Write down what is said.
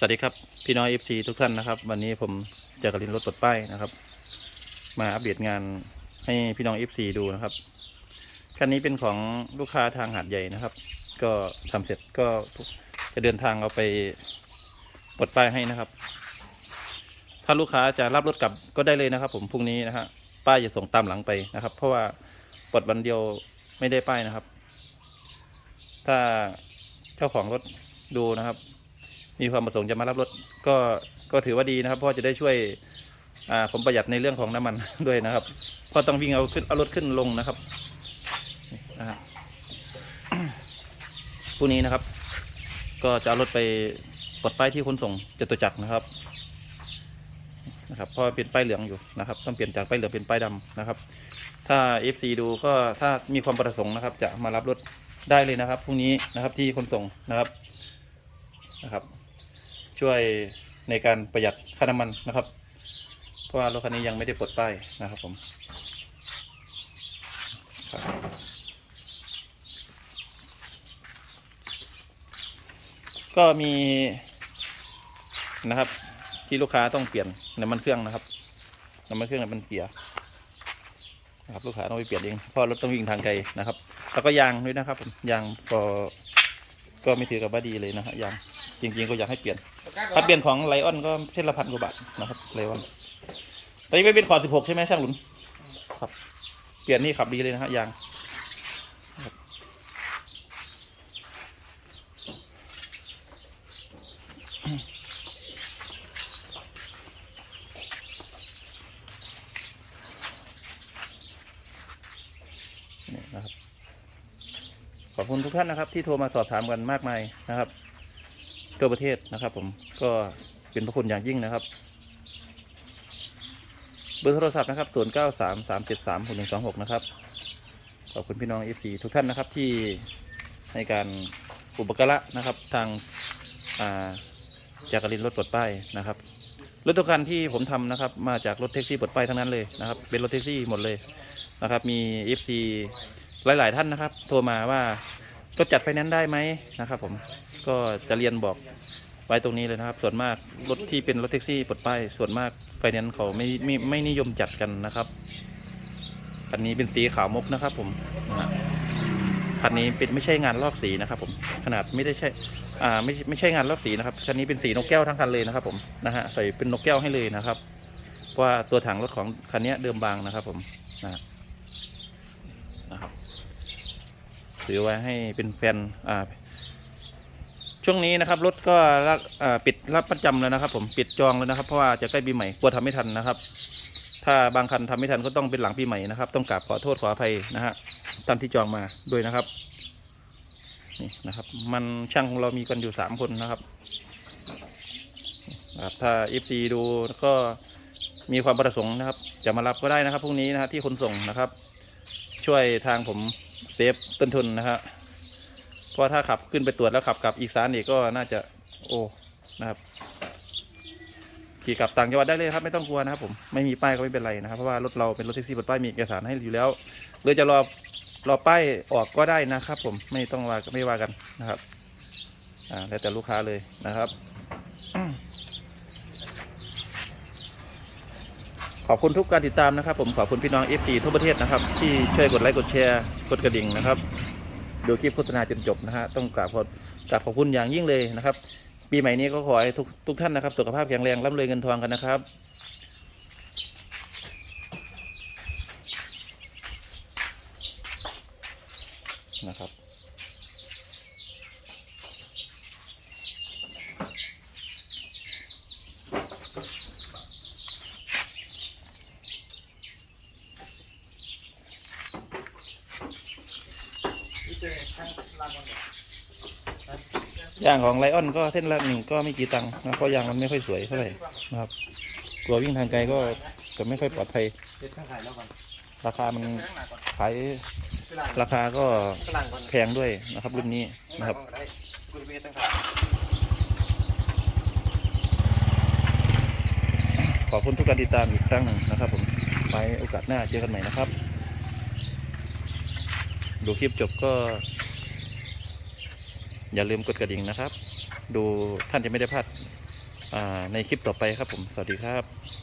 สวัสดีครับ พี่น้อย FC ทุกท่านนะครับ วันนี้ผมจอกรินรถปลดป้ายนะครับ มาอัปเดตงานให้พี่น้อง FC ดูนะครับคันนี้เป็นของลูกค้าทางหาดใหญ่นะครับ ก็ทำเสร็จก็จะเดินทางเอาไปปลดป้ายให้นะครับ ถ้าลูกค้าจะรับรถกลับก็ได้เลยนะครับ ผมพรุ่งนี้นะฮะป้ายจะส่งตามหลังไปนะครับ เพราะว่าปลดวันเดียวไม่ได้ป้ายนะครับ ถ้าเจ้าของรถดูนะครับ มีความประสงค์จะมารับรถก็ก็ถือว่าดีนะครับเพราะจะได้ช่วยอ่าผมประหยัดในเรื่องของน้ำมันด้วยนะครับเพราะต้องวิ่งเอาขึ้นเอารถขึ้นลงนะครับนี่นะฮะพรุ่งนี้นะครับ ก็จะเอารถไปปลดป้ายที่ขนส่งจตุจักรนะครับนะครับเพราะเป็นป้ายเหลืองอยู่นะครับ ต้องเปลี่ยนจากป้ายเหลืองเป็นป้ายดำนะครับ ถ้า FC ดูก็ถ้ามีความประสงค์นะครับ จะมารับรถได้เลยนะครับพรุ่งนี้นะครับที่ขนส่งนะครับนะครับ ช่วยในการประหยัดค่าน้ำมันนะครับ เพราะว่ารถคันนี้ยังไม่ได้ปลดป้ายนะครับผมก็มีนะครับ ที่ลูกค้าต้องเปลี่ยนน้ำมันเครื่องนะครับน้ำมันเครื่องน้ำมันเกียร์นะครับลูกค้าต้องไปเปลี่ยนเองเพราะรถต้องวิ่งทางไกลนะครับ แล้วก็ยางด้วยนะครับยางก็ ก็ไม่ถือกับว่าดีเลยนะฮะยางจริง ๆ ก็อยากให้เปลี่ยนถ้าเปลี่ยนของไลออนก็เส้นละพันกว่าบาทนะครับไลออนตอนนี้ไม่เป็นขอสิบหกใช่ไหมช่างหลุนครับ เปลี่ยนนี่ขับดีเลยนะฮะยางครับนี่นะครับ ขอบคุณทุกท่านนะครับที่โทรมาสอบถามกันมากมายนะครับทั่วประเทศนะครับ ผมก็เป็นพระคุณอย่างยิ่งนะครับเบอร์โทรศัพท์นะครับ0 9 3 3 7 3 6 1 2 6นะครับขอบคุณพี่น้อง FC ทุกท่านนะครับที่ให้การอุปการะนะครับทางาจากรินรถปลดป้ายนะครับรถทุกคันที่ผมทำนะครับ มาจากรถแท็กซี่ปลดป้ายทั้งนั้นเลยนะครับ เป็นรถแท็กซี่หมดเลยนะครับ มี FC หลาย ๆ ท่านนะครับ โทรมาว่ารถจัดไฟแนนซ์ได้ไหมนะครับผมก็จะเรียนบอกไว้ตรงนี้เลยนะครับ ส่วนมากรถที่เป็นรถแท็กซี่ปลดป้ายส่วนมากไฟแนนซ์เขาไม่ไม่ไม่นิยมจัดกันนะครับคันนี้เป็นสีขาวมกนะครับ ผมคันนี้เป็นไม่ใช่งานลอกสีนะครับผมขนาดไม่ได้ใช่อ่าไม่ไม่ใช่งานลอกสีนะครับคันนี้เป็นสีนกแก้วทั้งคันเลยนะครับ ผมนะฮะใส่เป็นนกแก้วให้เลยนะครับเพราะว่าตัวถังรถของคันนี้เดิมบางนะครับ ผมนะ นะครับถือไว้ให้เป็นแฟนอ่าช่วงนี้นะครับรถก็รับปิดรับประจำแล้วนะครับ ผมปิดจองแล้วนะครับ เพราะว่าจะใกล้ปีใหม่กลัวทำไม่ทันนะครับ ถ้าบางคันทำไม่ทันก็ต้องเป็นหลังปีใหม่นะครับ ต้องกราบขอโทษขออภัยนะฮะท่านที่จองมาด้วยนะครับนี่นะครับ มันช่างของเรามีกันอยู่สามคนนะครับครับถ้า FC ดูก็มีความประสงค์นะครับ จะมารับก็ได้นะครับพรุ่งนี้นะฮะที่ขนส่งนะครับ ช่วยทางผมเซฟต้นทุนนะครับเพราะถ้าขับขึ้นไปตรวจแล้วขับกลับอีกสารอีกก็น่าจะโอ้นะครับขี่กลับต่างจังหวัดได้เลยครับไม่ต้องกลัวนะครับผมไม่มีป้ายก็ไม่เป็นไรนะครับเพราะว่ารถเราเป็นรถแท็กซี่ปลดป้ายมีเอกสารให้อยู่แล้วหรือจะรอรอป้ายออกก็ได้นะครับ ผมไม่ต้องว่าไม่ว่ากันนะครับอ่าแล้วแต่ลูกค้าเลยนะครับ ขอบคุณทุกการติดตามนะครับ ผมขอบคุณพี่น้อง f อทั่วประเทศนะครับ ที่ช่วยกดไลค์กดแชร์กดกระดิ่งนะครับดูคลิปโฆษณาจนจบนะฮะต้องกราบขอบกราบขอบคุณอย่างยิ่งเลยนะครับ ปีใหม่นี้ก็ขอให้ทุกทุกท่านนะครับ สุขภาพแข็งแรงร่ำรวยเงินทองกันนะครับนะครับ ยางของไลออนก็เส้นละหนึ่งก็ไม่กี่ตังค์นะเพราะยางมันไม่ค่อยสวยเท่าไหร่นะครับกลัววิ่งทางไกลก็จะไม่ค่อยปลอดภัยราคามันขายราคาก็แพงด้วยนะครับรุ่นนี้นะครับขอนก็ได้คุณเวทตั้งขายขอบคุณทุกการติดตามอีกครั้งหนึ่งนะครับผมไว้โอกาสหน้าเจอกันใหม่นะครับ ดูคลิปจบก็ อย่าลืมกดกระดิ่งนะครับ ดูท่านจะไม่ได้พลาดในคลิปต่อไปครับผม สวัสดีครับ